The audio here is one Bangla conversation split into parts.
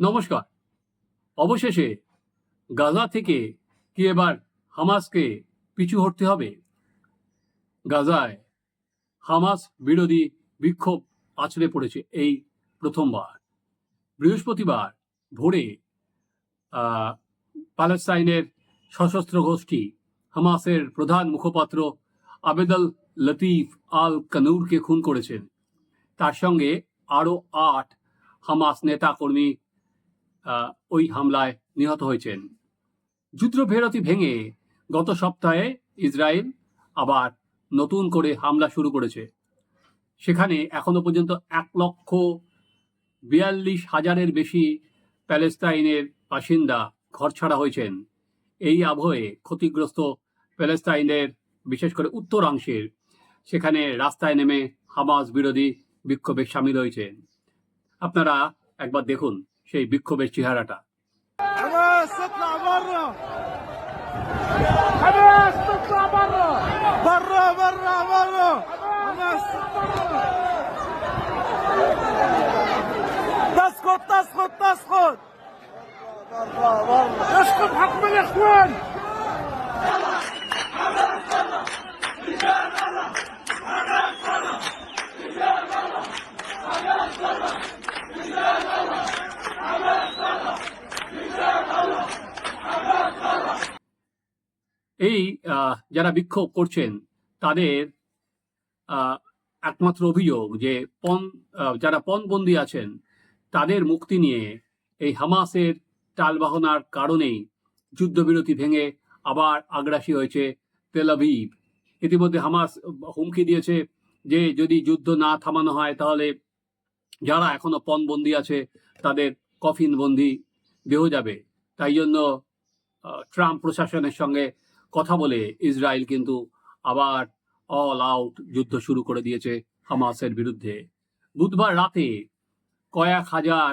নমস্কার। অবশেষে গাজা থেকে কি এবার হামাসকে পিছু হটতে হবে। গাজায় হামাস বিরোধী বিক্ষোভ আছড়ে পড়েছে এই প্রথমবার। বৃহস্পতিবার ভোরে প্যালেস্তাইনের সশস্ত্র গোষ্ঠী হামাসের প্রধান মুখপাত্র আবেদল লতিফ আল কানুরকে খুন করেছেন। তার সঙ্গে আরও আট হামাস নেতাকর্মী আহ, ওই হামলায় নিহত হয়েছেন। যুদ্ধবিরতি ভেঙে গত সপ্তাহে ইসরায়েল আবার নতুন করে হামলা শুরু করেছে। সেখানে এখনও পর্যন্ত এক লক্ষ বিয়াল্লিশ হাজারের বেশি প্যালেস্তাইনের বাসিন্দা ঘরছাড়া হয়েছেন। এই আবহে ক্ষতিগ্রস্ত প্যালেস্তাইনের, বিশেষ করে উত্তরাংশের সেখানে রাস্তায় নেমে হামাস বিরোধী বিক্ষোভে সামিল হয়েছেন। আপনারা একবার দেখুন। সেই বিক্ষোভের চেহারাটা حماس تطلع برا حماس تطلع برا برا برا برا حماس تسقط تسقط تسقط برا برا اسقط حكم الاخوان এই যারা বিক্ষোভ করছেন, তাদের একমাত্র অভিযোগ যে পণ যারা পণবন্দি আছেন, তাদের মুক্তি নিয়ে এই হামাসের টালবাহনার কারণেই যুদ্ধবিরতি ভেঙে আবার আগ্রাসী হয়েছে তেলাভিভ ইতিমধ্যে হামাস হুমকি দিয়েছে যে যদি যুদ্ধ না থামানো হয়, তাহলে যারা এখনও পণবন্দি আছে, তাদের কফিন বন্দি দেহ যাবে। তাই জন্য ট্রাম্প প্রশাসনের সঙ্গে কথা বলে ইসরায়েল কিন্তু আবার অল আউট যুদ্ধ শুরু করে দিয়েছে হামাসের বিরুদ্ধে। বুধবার রাতে কয়েক হাজার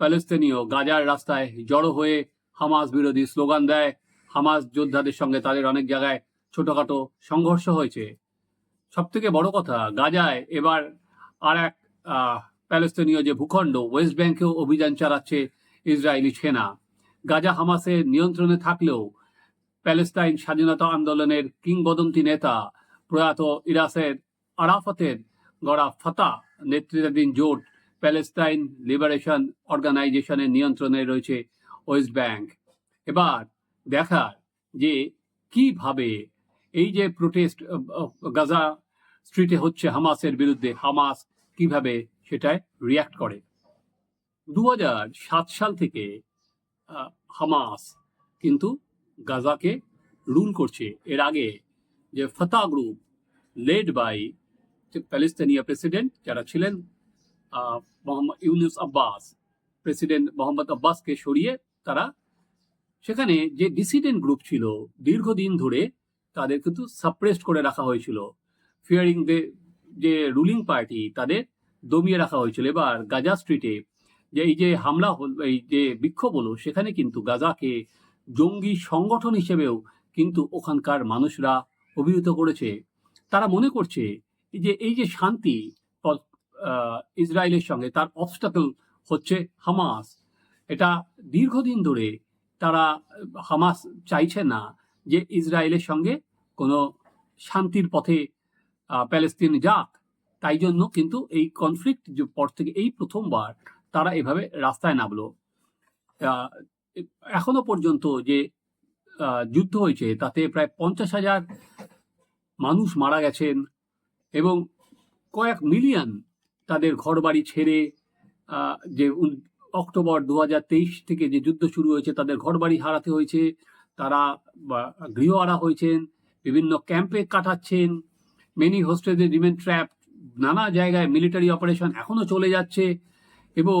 প্যালেস্তিনীয় গাজার রাস্তায় জড়ো হয়ে হামাস বিরোধী স্লোগান দেয়। হামাস যোদ্ধাদের সঙ্গে তাদের অনেক জায়গায় ছোটখাটো সংঘর্ষ হয়েছে। সব থেকে বড় কথা, গাজায় এবার আর এক প্যালেস্তিনীয় যে ভূখণ্ড ওয়েস্ট ব্যাংকেও অভিযান চালাচ্ছে ইসরায়েলি সেনা। গাজা হামাসের নিয়ন্ত্রণে থাকলেও প্যালেস্তাইন স্বাধীনতা আন্দোলনের কিংবদন্তি নেতা প্রয়াত ইরাসের আরাফাতের গড়া ফাতা নেতৃত্বাধীন জোট প্যালেস্টাইন লিবারেশন অর্গানাইজেশনের নিয়ন্ত্রণে রয়েছে ওয়েস্ট ব্যাংক। এবার দেখার যে কীভাবে এই যে প্রোটেস্ট গাজা স্ট্রিটে হচ্ছে হামাসের বিরুদ্ধে হামাস কীভাবে সেটায় রিয়াক্ট করে। দু সাল থেকে হামাস কিন্তু গাজাকে রুল করছে। এর আগে যে ফতা গ্রুপ লেড বাই প্যালেস্তানীয় প্রেসিডেন্ট যারা ছিলেন Mohammad Yunus Abbas president Mohammad আব্বাসকে সরিয়ে তারা সেখানে যে ডিসিডেন্ট গ্রুপ ছিল, দীর্ঘদিন ধরে তাদের কিন্তু সাপ্রেসড করে রাখা হয়েছিল। ফিয়ারিং দে যে রুলিং পার্টি তাদের দমিয়ে রাখা হয়েছিল। এবার গাজা স্ট্রিটে যে এই যে হামলা হল- এই যে বিক্ষোভ হলো, সেখানে কিন্তু গাজাকে জঙ্গি সংগঠন হিসেবেও কিন্তু ওখানকার মানুষরা অভিহিত করেছে। তারা মনে করছে যে, এই যে শান্তি ইসরায়েলের সঙ্গে তার অবস্টাকল হচ্ছে হামাস। এটা দীর্ঘদিন ধরে তারা, হামাস চাইছে না যে ইসরায়েলের সঙ্গে কোনো শান্তির পথে প্যালেস্তিন যাক। তাই জন্য কিন্তু এই কনফ্লিক্ট পর থেকে এই প্রথমবার তারা এভাবে রাস্তায় নামলো। এখনও পর্যন্ত যে যুদ্ধ হয়েছে, তাতে প্রায় পঞ্চাশ হাজার মানুষ মারা গেছেন এবং কয়েক মিলিয়ন তাদের ঘরবাড়ি ছেড়ে যে অক্টোবর দু হাজার তেইশ থেকে যে যুদ্ধ শুরু হয়েছে, তাদের ঘরবাড়ি হারাতে হয়েছে, তারা গৃহহারা হয়েছেন, বিভিন্ন ক্যাম্পে কাটাচ্ছেন মেনি হোস্টেজে রিমেন ট্র্যাপ নানা জায়গায় মিলিটারি অপারেশন এখনও চলে যাচ্ছে এবং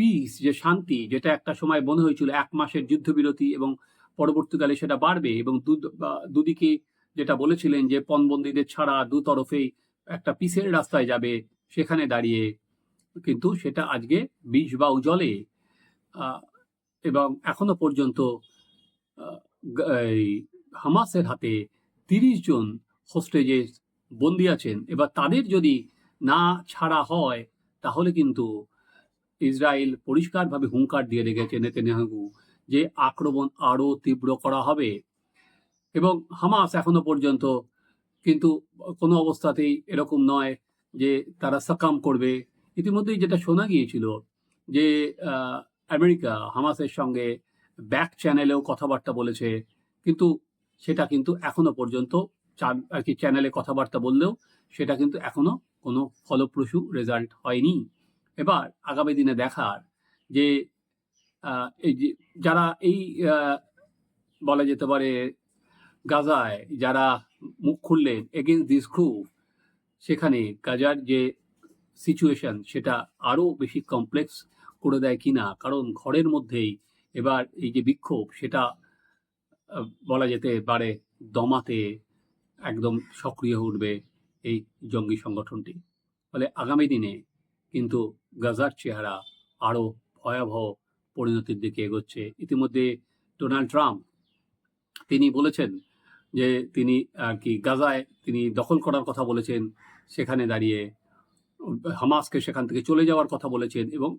পিস যে শান্তি, যেটা একটা সময় মনে হয়েছিল এক মাসের যুদ্ধবিরতি এবং পরবর্তীকালে সেটা বাড়বে এবং দুদিকে যেটা বলেছিলেন যে পণবন্দীদের ছাড়া দু তরফেই একটা পিসের রাস্তায় যাবে সেখানে দাঁড়িয়ে। কিন্তু সেটা আজকে বিষ বা উজলে এবং এখনও পর্যন্ত হামাসের হাতে তিরিশ জন হোস্টেজে বন্দি আছেন। এবার তাদের যদি না ছাড়া হয়, তাহলে কিন্তু ইসরায়েল পরিষ্কারভাবে হুঙ্কার দিয়ে রেখেছে নেতানিয়াহু যে আক্রমণ আরও তীব্র করা হবে। এবং হামাস এখনও পর্যন্ত কিন্তু কোনো অবস্থাতেই এরকম নয় যে তারা সাকাম করবে। ইতিমধ্যেই যেটা শোনা গিয়েছিল যে আমেরিকা হামাসের সঙ্গে ব্যাক চ্যানেলেও কথাবার্তা বলেছে, কিন্তু সেটা কিন্তু এখনও পর্যন্ত আর কি চ্যানেলে কথাবার্তা বললেও সেটা কিন্তু এখনও কোনো ফলপ্রসূ রেজাল্ট হয়নি। এবার আগামী দিনে দেখার যে এই যে, যারা এই বলা যেতে পারে গাজায় যারা মুখ খুললেন এগেনস্ট দিস গ্রুপ সেখানে গাজার যে সিচুয়েশন সেটা আরও বেশি কমপ্লেক্স করে দেয় কিনা, কারণ ঘরের মধ্যেই এবার এই যে বিক্ষোভ সেটা বলা যেতে পারে দমাতে একদম সক্রিয় উঠবে এই জঙ্গি সংগঠনটি। ফলে আগামী দিনে কিন্তু গাজার চেহারা আরও ভয়াবহ পরিণতির দিকে এগোচ্ছে। ইতিমধ্যে ডোনাল্ড ট্রাম্প, তিনি বলেছেন যে তিনি আর কি গাজায় তিনি দখল করার কথা বলেছেন, সেখানে দাঁড়িয়ে হামাসকে সেখান থেকে চলে যাওয়ার কথা বলেছেন এবং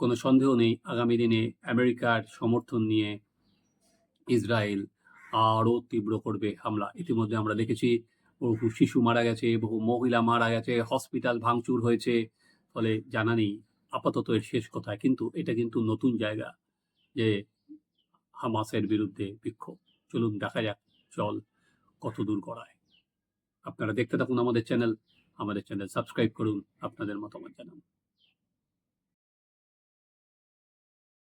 কোনো সন্দেহ নেই, আগামী দিনে আমেরিকার সমর্থন নিয়ে ইসরায়েল আরও তীব্র করবে হামলা। ইতিমধ্যে আমরা দেখেছি বহু শিশু মারা গেছে, বহু মহিলা মারা গেছে হসপিটাল ভাঙচুর হয়েছে, ফলে জানা নেই আপাতত এর শেষ কথা কিন্তু এটা কিন্তু নতুন জায়গা যে হামাসের বিরুদ্ধে বিক্ষোভ। চলুন দেখা যাক, চল কত দূর করায় আপনারা দেখতে থাকুন আমাদের চ্যানেল আমাদের চ্যানেল সাবস্ক্রাইব করুন, আপনাদের মতামত জানান।